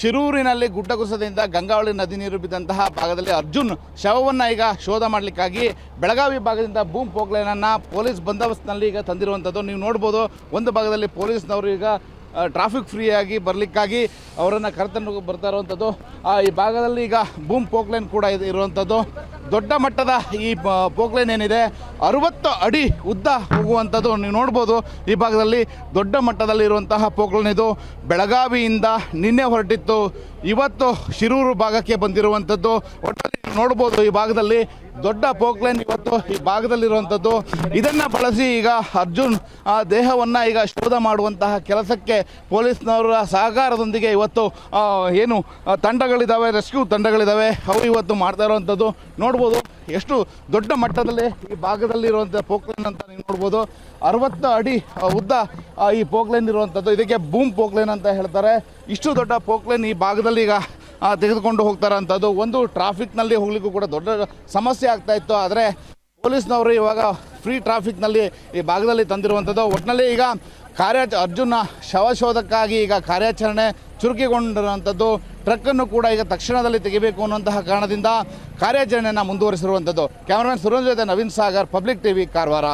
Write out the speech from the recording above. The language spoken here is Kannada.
ಶಿರೂರಿನಲ್ಲಿ ಗುಡ್ಡ ಕುಸದಿಂದ ಗಂಗಾವಳಿ ನದಿ ನೀರು ಬಿದ್ದಂತಹ ಭಾಗದಲ್ಲಿ ಅರ್ಜುನ್ ಶವವನ್ನು ಈಗ ಶೋಧ ಮಾಡಲಿಕ್ಕಾಗಿ ಬೆಳಗಾವಿ ಭಾಗದಿಂದ ಭೂಮ್ ಪೋಕ್ಲೈನನ್ನು ಪೊಲೀಸ್ ಬಂದೋಬಸ್ತ್ನಲ್ಲಿ ಈಗ ತಂದಿರುವಂಥದ್ದು. ನೀವು ನೋಡ್ಬೋದು, ಒಂದು ಭಾಗದಲ್ಲಿ ಪೊಲೀಸ್ನವರು ಈಗ ಟ್ರಾಫಿಕ್ ಫ್ರೀಯಾಗಿ ಬರಲಿಕ್ಕಾಗಿ ಅವರನ್ನು ಕರೆತಂಡು ಬರ್ತಾ ಇರುವಂಥದ್ದು. ಈ ಭಾಗದಲ್ಲಿ ಈಗ ಭೂಮ್ ಪೋಕ್ಲೈನ್ ಕೂಡ ಇದೆ ಇರುವಂಥದ್ದು. ದೊಡ್ಡ ಮಟ್ಟದ ಈ ಪೋಕ್ಲೈನ್ ಏನಿದೆ ಅರುವತ್ತು ಅಡಿ ಉದ್ದ ಹೋಗುವಂಥದ್ದು ನೀವು ನೋಡ್ಬೋದು. ಈ ಭಾಗದಲ್ಲಿ ದೊಡ್ಡ ಮಟ್ಟದಲ್ಲಿ ಇರುವಂತಹ ಪೋಕ್ಲೈನ್ ಇದು ಬೆಳಗಾವಿಯಿಂದ ನಿನ್ನೆ ಹೊರಟಿತ್ತು. ಇವತ್ತು ಶಿರೂರು ಭಾಗಕ್ಕೆ ಬಂದಿರುವಂಥದ್ದು. ಒಟ್ಟಲ್ಲಿ ನೋಡ್ಬೋದು ಈ ಭಾಗದಲ್ಲಿ ದೊಡ್ಡ ಪೋಕ್ಲೈನ್ ಇವತ್ತು ಈ ಭಾಗದಲ್ಲಿರುವಂಥದ್ದು. ಇದನ್ನು ಬಳಸಿ ಈಗ ಅರ್ಜುನ್ ಆ ದೇಹವನ್ನು ಈಗ ಶೋಧ ಮಾಡುವಂತಹ ಕೆಲಸಕ್ಕೆ ಪೊಲೀಸ್ನವರ ಸಹಕಾರದೊಂದಿಗೆ ಇವತ್ತು ಏನು ತಂಡಗಳಿದ್ದಾವೆ ರೆಸ್ಕ್ಯೂ ತಂಡಗಳಿದ್ದಾವೆ ಅವು ಇವತ್ತು ಮಾಡ್ತಾ ಇರುವಂಥದ್ದು. ನೋಡ್ಬೋದು ಎಷ್ಟು ದೊಡ್ಡ ಮಟ್ಟದಲ್ಲಿ ಈ ಭಾಗದಲ್ಲಿರುವಂಥ ಪೋಕ್ಲೈನ್ ಅಂತ ನೀವು ನೋಡ್ಬೋದು. ಅರವತ್ತು ಅಡಿ ಉದ್ದ ಈ ಪೋಕ್ಲೈನ್ ಇರುವಂಥದ್ದು. ಇದಕ್ಕೆ ಬೂಮ್ ಪೋಕ್ಲೈನ್ ಅಂತ ಹೇಳ್ತಾರೆ. ಇಷ್ಟು ದೊಡ್ಡ ಪೋಕ್ಲೈನ್ ಈ ಭಾಗದಲ್ಲಿ ಈಗ ತೆಗೆದುಕೊಂಡು ಹೋಗ್ತಾರಂಥದ್ದು ಒಂದು ಟ್ರಾಫಿಕ್ನಲ್ಲಿ ಹೋಗ್ಲಿಕ್ಕೂ ಕೂಡ ದೊಡ್ಡ ಸಮಸ್ಯೆ ಆಗ್ತಾ ಇತ್ತು. ಆದರೆ ಪೊಲೀಸ್ನವರು ಇವಾಗ ಫ್ರೀ ಟ್ರಾಫಿಕ್ನಲ್ಲಿ ಈ ಭಾಗದಲ್ಲಿ ತಂದಿರುವಂಥದ್ದು. ಒಟ್ಟಿನಲ್ಲಿ ಈಗ ಕಾರ್ಯಾಚ ಅರ್ಜುನ ಶವಶೋಧಕ್ಕಾಗಿ ಈಗ ಕಾರ್ಯಾಚರಣೆ ಚುರುಕಿಗೊಂಡಿರುವಂಥದ್ದು. ಟ್ರಕ್ಕನ್ನು ಕೂಡ ಈಗ ತಕ್ಷಣದಲ್ಲಿ ತೆಗಿಬೇಕು ಅನ್ನುವಂತಹ ಕಾರಣದಿಂದ ಕಾರ್ಯಾಚರಣೆಯನ್ನು ಮುಂದುವರಿಸಿರುವಂಥದ್ದು. Cameraman Surendra Naveen Sagar public TV Karwar